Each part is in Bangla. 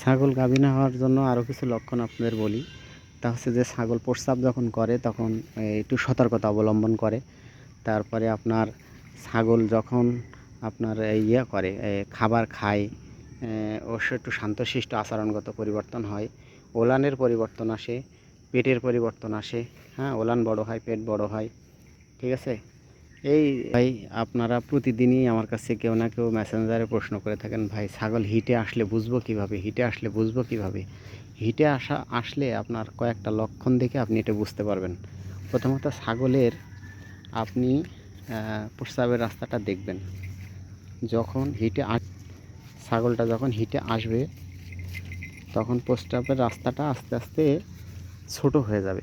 ছাগল গাভিন হওয়ার জন্য আরও কিছু লক্ষণ আপনাদের বলি। তা হচ্ছে যে ছাগল প্রস্রাব যখন করে, তখন একটু সতর্কতা অবলম্বন করে। তারপরে আপনার ছাগল যখন আপনার ইয়ে করে খাবার খায় অবশ্য একটু শান্তশিষ্ট আচরণগত পরিবর্তন হয়, ওলানের পরিবর্তন আসে, পেটের পরিবর্তন আসে। হ্যাঁ ওলান বড় হয়, পেট বড় হয়, ঠিক আছে? এই ভাই, আপনারা প্রতিদিনই আমার কাছে কেউ না কেউ মেসেঞ্জারে প্রশ্ন করে থাকেন, ভাই, ছাগল হিটে আসলে বুঝব কীভাবে? হিটে আসলে বুঝব কীভাবে? হিটে আসা, আসলে আপনার কয়েকটা লক্ষণ দেখে আপনি এটা বুঝতে পারবেন। প্রথমত, ছাগলের আপনি প্রস্রাবের রাস্তাটা দেখবেন। যখন হিটে ছাগলটা যখন হিটে আসবে, তখন প্রস্রাবের রাস্তাটা আস্তে আস্তে ছোট হয়ে যাবে।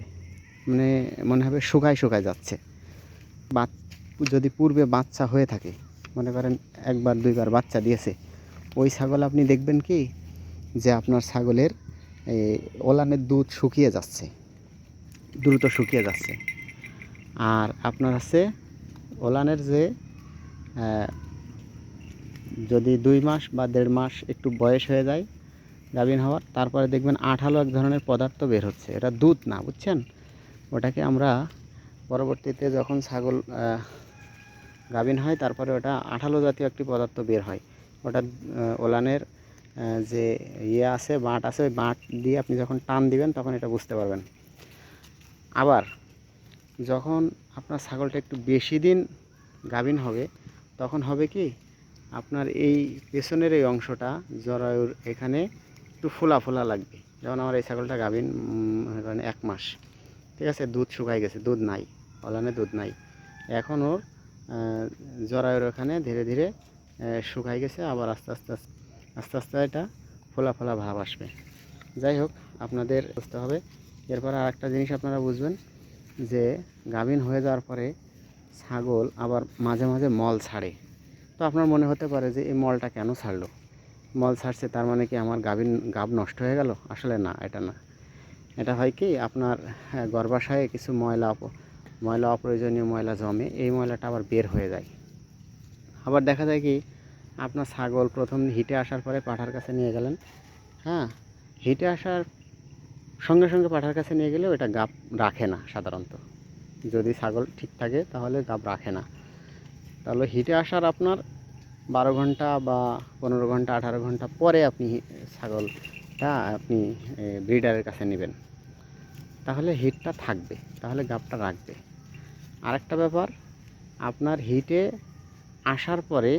মানে মনে হবে শুকায় শুকায় যাচ্ছে। বা যদি পূর্বে বাচ্চা হয়ে থাকে, মনে করেন একবার, দুইবার বাচ্চা দিয়েছে, ওই ছাগল আপনি দেখবেন কি? যে আপনার ছাগলের ওলানের দুধ শুকিয়ে যাচ্ছে, দ্রুত শুকিয়ে যাচ্ছে। আর আপনার আছে ওলানের যে যদি দুই মাস বা দেড় মাস একটু বয়স হয়ে যায় গাভিন হওয়ার, তারপরে দেখবেন আঠালো এক ধরনের পদার্থ বের হচ্ছে। এটা দুধ না, বুঝছেন? ওটাকে আমরা পরবর্তীতে যখন ছাগল গাভিন হয়, তারপরে ওটা আঠালো জাতীয় একটি পদার্থ বের হয়। ওটা ওলানের যে ইয়ে আছে, বাঁট আছে, ওই বাঁট দিয়ে আপনি যখন টান দিবেন, তখন এটা বুঝতে পারবেন। আবার, যখন আপনার ছাগলটা একটু বেশি দিন গাভিন হবে, তখন হবে কি, আপনার এই পেছনের এই অংশটা জরায়ুর এখানে একটু ফোলা ফোলা লাগবে। যেমন আমার এই ছাগলটা গাভিন এক মাস। ঠিক আছে, দুধ শুকাই গেছে, দুধ নাই, অলানে দুধ নাই। এখন ওর জরায়ুর ওখানে ধীরে ধীরে শুকাই গেছে, আবার আস্তে আস্তে আস্তে আস্তে এটা ফোলা ফোলা ভাব আসবে। যাই হোক, আপনাদের বুঝতে হবে। এরপর আর একটা জিনিস আপনারা বুঝবেন, যে গাভিন হয়ে যাওয়ার পরে ছাগল আবার মাঝে মাঝে মল ছাড়ে। তো আপনার মনে হতে পারে যে এই মলটা কেন ছাড়লো? মল ছাড়ছে, তার মানে কি আমার গাভিন গাব নষ্ট হয়ে গেল? আসলে না, এটা না। এটা হয় কি আপনার হ্যাঁ, গর্ভাশয়ে কিছু ময়লা ময়লা অপ্রয়োজনীয় ময়লা জমে এই ময়লাটা আবার বের হয়ে যায়। আবার দেখা যায় কি আপনার ছাগল প্রথম হিটে আসার পরে পাঠার কাছে নিয়ে গেলেন হ্যাঁ হিটে আসার সঙ্গে সঙ্গে পাঠার কাছে নিয়ে গেলেও এটা গাপ রাখে না সাধারণত। যদি ছাগল ঠিক থাকে তাহলে গাপ রাখে না। তাহলে হিটে আসার আপনার বারো ঘণ্টা বা পনেরো ঘণ্টা আঠারো ঘণ্টা পরে আপনি হি- ছাগলটা আপনি ব্রিডারের কাছে নেবেন। তাহলে হিটটা থাকবে, তাহলে গাবটা রাখবে। আরেকটা ব্যাপার, আপনার হিটে আসার পরে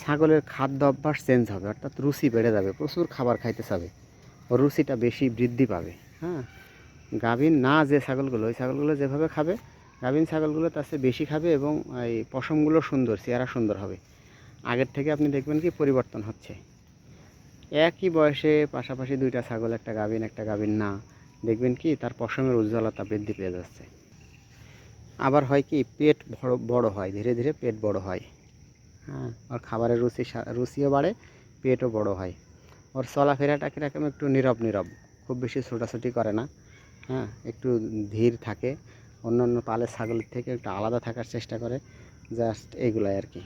ছাগলের খাদ্য অভ্যাস চেঞ্জ হবে, অর্থাৎ রুচি বেড়ে যাবে, প্রচুর খাবার খাইতে চাবে রুচিটা বেশি বৃদ্ধি পাবে হ্যাঁ? গাভীন না যে ছাগলগুলো, ওই ছাগলগুলো যেভাবে খাবে গাভীন ছাগলগুলো তার চেয়ে বেশি খাবে এবং এই পশমগুলো সুন্দর, চেহারা সুন্দর হবে। আগের থেকে আপনি দেখবেন কি পরিবর্তন হচ্ছে। একই বয়সে পাশাপাশি দুইটা ছাগল, একটা গাভীন, একটা গাভিন না। দেখবেন কি, তার পশমের উজ্জ্বলতা বৃদ্ধি পেয়ে যাচ্ছে। আবার হয় কি, পেট বড় বড় হয়, ধীরে ধীরে পেট বড় হয়। হ্যাঁ ওর খাবারের রুচি রুচিও বাড়ে, পেটও বড় হয়। ওর চলাফেরাটা কীরকম, একটু নীরব নীরব, খুব বেশি ছোটাছুটি করে না। হ্যাঁ একটু ধীর থাকে। অন্য অন্য পালের ছাগলের থেকে একটু আলাদা থাকার চেষ্টা করে। জাস্ট এইগুলাই আর কি।